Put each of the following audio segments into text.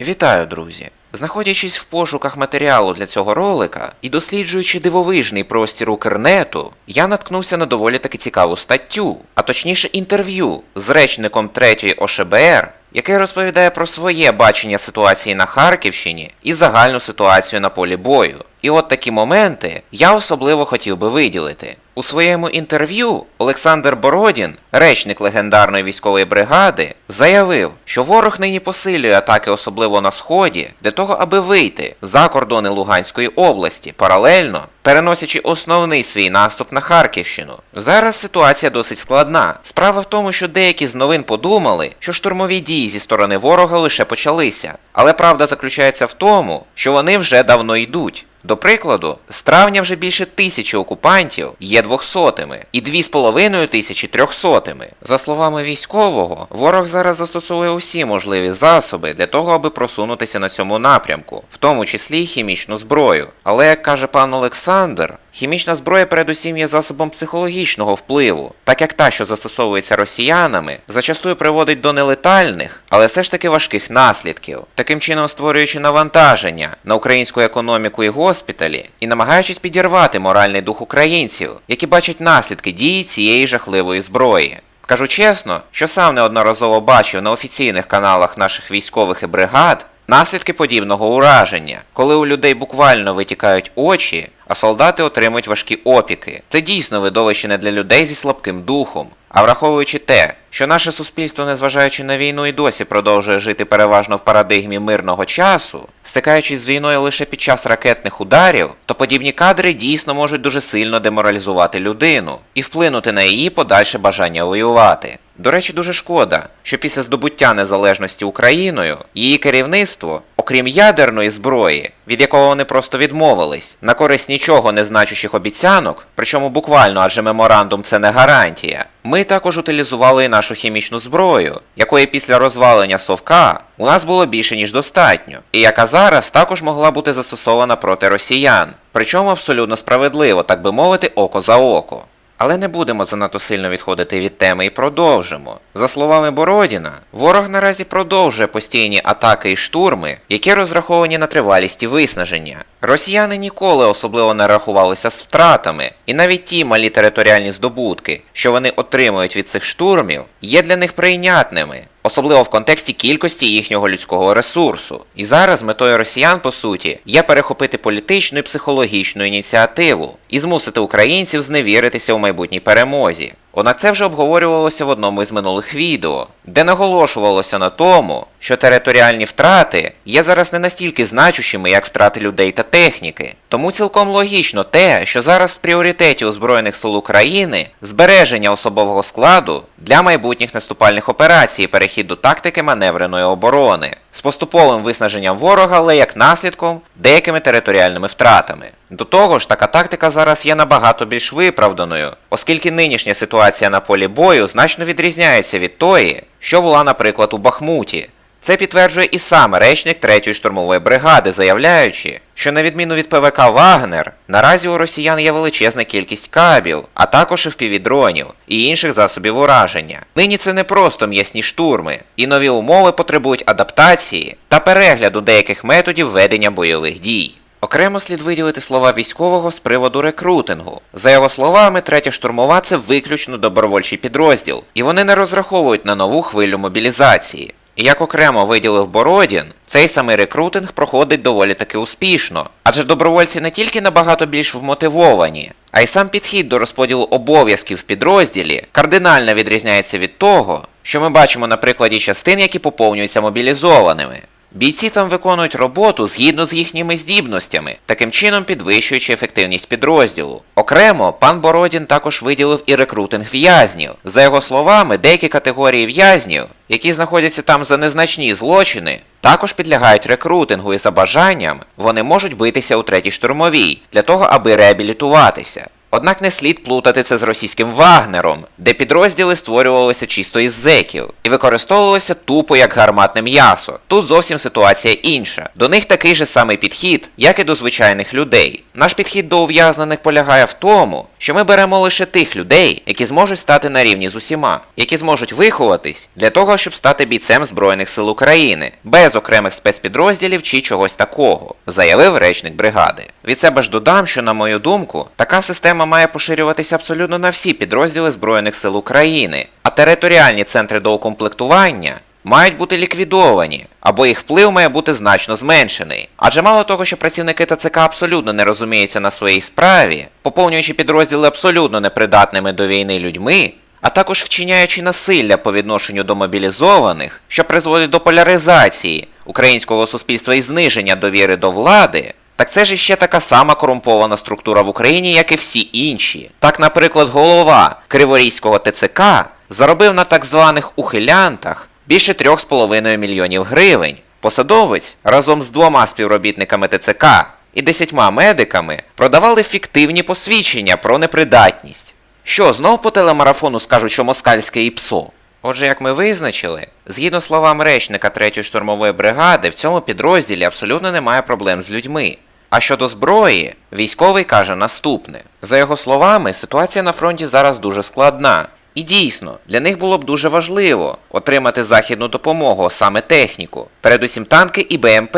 Вітаю, друзі! Знаходячись в пошуках матеріалу для цього ролика і досліджуючи дивовижний простір Укрнету, я наткнувся на доволі таки цікаву статтю, а точніше інтерв'ю з речником 3 ОШБР, який розповідає про своє бачення ситуації на Харківщині і загальну ситуацію на полі бою. І от такі моменти я особливо хотів би виділити. У своєму інтерв'ю Олександр Бородін, речник легендарної військової бригади, заявив, що ворог нині посилює атаки особливо на сході для того, аби вийти за кордони Луганської області, паралельно переносячи основний свій наступ на Харківщину. Зараз ситуація досить складна. Справа в тому, що деякі з новин подумали, що штурмові дії зі сторони ворога лише почалися. Але правда заключається в тому, що вони вже давно йдуть. До прикладу, з травня вже більше тисячі окупантів є двохсотими і дві з половиною тисячі трьохсотими. За словами військового, ворог зараз застосовує усі можливі засоби для того, аби просунутися на цьому напрямку, в тому числі й хімічну зброю. Але як каже пан Олександр, Хімічна зброя передусім є засобом психологічного впливу, так як та, що застосовується росіянами, зачастую приводить до нелетальних, але все ж таки важких наслідків, таким чином створюючи навантаження на українську економіку і госпіталі і намагаючись підірвати моральний дух українців, які бачать наслідки дії цієї жахливої зброї. Скажу чесно, що сам неодноразово бачив на офіційних каналах наших військових і бригад наслідки подібного ураження, коли у людей буквально витікають очі, а солдати отримують важкі опіки. Це дійсно видовище не для людей зі слабким духом. А враховуючи те, що наше суспільство, незважаючи на війну, і досі продовжує жити переважно в парадигмі мирного часу, стикаючись з війною лише під час ракетних ударів, то подібні кадри дійсно можуть дуже сильно деморалізувати людину і вплинути на її подальше бажання воювати. До речі, дуже шкода, що після здобуття незалежності Україною її керівництво, окрім ядерної зброї, від якого вони просто відмовились, на користь нічого не значущих обіцянок, причому буквально, адже меморандум це не гарантія. Ми також утилізували і нашу хімічну зброю, якої після розвалення совка у нас було більше ніж достатньо, і яка зараз також могла бути застосована проти росіян, причому абсолютно справедливо, так би мовити, око за око. Але не будемо занадто сильно відходити від теми і продовжимо. За словами Бородіна, ворог наразі продовжує постійні атаки і штурми, які розраховані на тривалість і виснаження. Росіяни ніколи особливо не рахувалися з втратами, і навіть ті малі територіальні здобутки, що вони отримують від цих штурмів, є для них прийнятними. Особливо в контексті кількості їхнього людського ресурсу. І зараз метою росіян, по суті, є перехопити політичну і психологічну ініціативу і змусити українців зневіритися у майбутній перемозі. Однак це вже обговорювалося в одному із минулих відео, де наголошувалося на тому, що територіальні втрати є зараз не настільки значущими, як втрати людей та техніки. Тому цілком логічно те, що зараз в пріоритеті у Збройних сил України збереження особового складу для майбутніх наступальних операцій і перехід до тактики маневреної оборони з поступовим виснаженням ворога, але як наслідком деякими територіальними втратами. До того ж, така тактика зараз є набагато більш виправданою, оскільки нинішня ситуація на полі бою значно відрізняється від тої, що була, наприклад, у Бахмуті. Це підтверджує і сам речник 3-ї штурмової бригади, заявляючи, що на відміну від ПВК Вагнер, наразі у росіян є величезна кількість кабів, а також і впівдронів і інших засобів ураження. Нині це не просто м'ясні штурми, і нові умови потребують адаптації та перегляду деяких методів ведення бойових дій. Окремо слід виділити слова військового з приводу рекрутингу. За його словами, третя штурмова це виключно добровольчий підрозділ, і вони не розраховують на нову хвилю мобілізації. Як окремо виділив Бородін, цей самий рекрутинг проходить доволі таки успішно, адже добровольці не тільки набагато більш вмотивовані, а й сам підхід до розподілу обов'язків в підрозділі кардинально відрізняється від того, що ми бачимо на прикладі частин, які поповнюються мобілізованими. Бійці там виконують роботу згідно з їхніми здібностями, таким чином підвищуючи ефективність підрозділу. Окремо, пан Бородін також виділив і рекрутинг в'язнів. За його словами, деякі категорії в'язнів, які знаходяться там за незначні злочини, також підлягають рекрутингу і за бажанням вони можуть битися у третій штурмовій для того, аби реабілітуватися. Однак не слід плутати це з російським Вагнером, де підрозділи створювалися чисто із зеків і використовувалися тупо як гарматне м'ясо. Тут зовсім ситуація інша. До них такий же самий підхід, як і до звичайних людей. Наш підхід до ув'язнених полягає в тому, що ми беремо лише тих людей, які зможуть стати на рівні з усіма, які зможуть виховатись для того, щоб стати бійцем Збройних сил України, без окремих спецпідрозділів чи чогось такого, заявив речник бригади. Від себе ж додам, що, на мою думку, така система має поширюватися абсолютно на всі підрозділи Збройних сил України, а територіальні центри доукомплектування мають бути ліквідовані, або їх вплив має бути значно зменшений. Адже мало того, що працівники ТЦК абсолютно не розуміються на своїй справі, поповнюючи підрозділи абсолютно непридатними до війни людьми, а також вчиняючи насилля по відношенню до мобілізованих, що призводить до поляризації українського суспільства і зниження довіри до влади. Так це ж іще така сама корумпована структура в Україні, як і всі інші. Так, наприклад, голова Криворізького ТЦК заробив на так званих ухилянтах більше 3,5 мільйонів гривень. Посадовець разом з двома співробітниками ТЦК і десятьма медиками продавали фіктивні посвідчення про непридатність. Що, знов по телемарафону скажуть, що москальське ІПСО? Отже, як ми визначили, згідно словам речника 3-ї штурмової бригади, в цьому підрозділі абсолютно немає проблем з людьми. А щодо зброї, військовий каже наступне: за його словами, ситуація на фронті зараз дуже складна. І дійсно, для них було б дуже важливо отримати західну допомогу, саме техніку, передусім танки і БМП,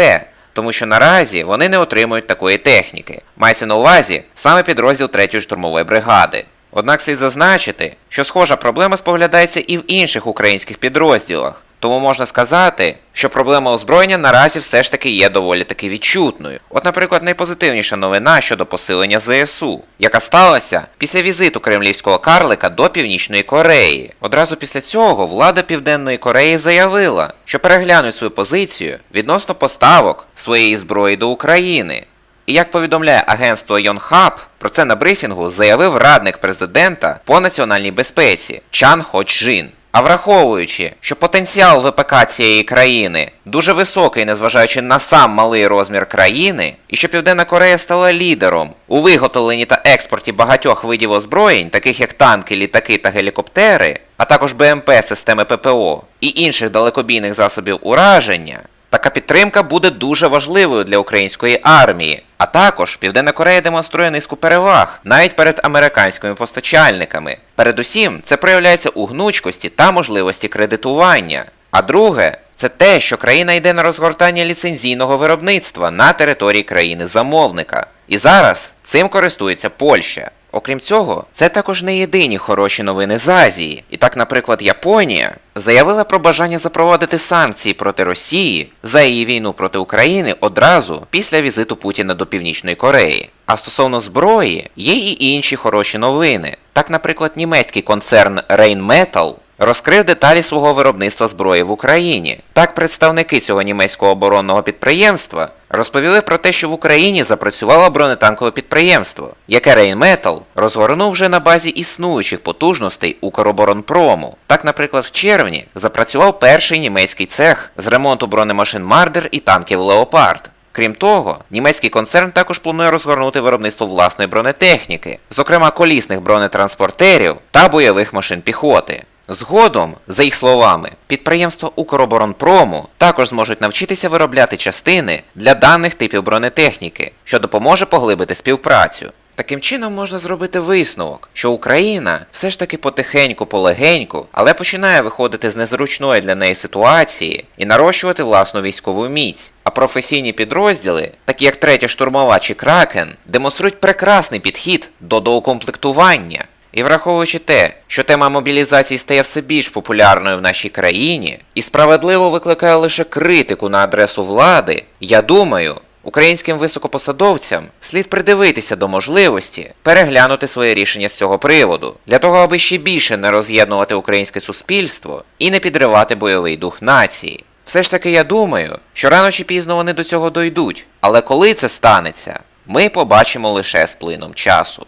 тому що наразі вони не отримують такої техніки. Мається на увазі саме підрозділ 3-ї штурмової бригади. Однак слід зазначити, що схожа проблема споглядається і в інших українських підрозділах. Тому можна сказати, що проблема озброєння наразі все ж таки є доволі таки відчутною. От, наприклад, найпозитивніша новина щодо посилення ЗСУ, яка сталася після візиту кремлівського карлика до Північної Кореї. Одразу після цього влада Південної Кореї заявила, що переглянуть свою позицію відносно поставок своєї зброї до України. І як повідомляє агентство Йонхаб, про це на брифінгу заявив радник президента по національній безпеці Чан Ходжин. А враховуючи, що потенціал ВПК цієї країни дуже високий, незважаючи на сам малий розмір країни, і що Південна Корея стала лідером у виготовленні та експорті багатьох видів озброєнь, таких як танки, літаки та гелікоптери, а також БМП системи ППО і інших далекобійних засобів ураження, Така підтримка буде дуже важливою для української армії. А також Південна Корея демонструє низку переваг навіть перед американськими постачальниками. Передусім, це проявляється у гнучкості та можливості кредитування. А друге, це те, що країна йде на розгортання ліцензійного виробництва на території країни-замовника. І зараз цим користується Польща. Окрім цього, це також не єдині хороші новини з Азії. І так, наприклад, Японія заявила про бажання запровадити санкції проти Росії за її війну проти України одразу після візиту Путіна до Північної Кореї. А стосовно зброї, є і інші хороші новини. Так, наприклад, німецький концерн Rheinmetall розкрив деталі свого виробництва зброї в Україні. Так, представники цього німецького оборонного підприємства розповіли про те, що в Україні запрацювало бронетанкове підприємство, яке Rheinmetall розгорнув вже на базі існуючих потужностей Укроборонпрому. Так, наприклад, в червні запрацював перший німецький цех з ремонту бронемашин Мардер і танків Леопард. Крім того, німецький концерн також планує розгорнути виробництво власної бронетехніки, зокрема колісних бронетранспортерів та бойових машин піхоти. Згодом, за їх словами, підприємства Укроборонпрому також зможуть навчитися виробляти частини для даних типів бронетехніки, що допоможе поглибити співпрацю. Таким чином можна зробити висновок, що Україна все ж таки потихеньку, полегеньку, але починає виходити з незручної для неї ситуації і нарощувати власну військову міць. А професійні підрозділи, такі як третя штурмова чи Кракен, демонструють прекрасний підхід до доукомплектування. І враховуючи те, що тема мобілізації стає все більш популярною в нашій країні і справедливо викликає лише критику на адресу влади, я думаю, українським високопосадовцям слід придивитися до можливості переглянути своє рішення з цього приводу, для того, аби ще більше не роз'єднувати українське суспільство і не підривати бойовий дух нації. Все ж таки я думаю, що рано чи пізно вони до цього дойдуть, але коли це станеться, ми побачимо лише з плином часу.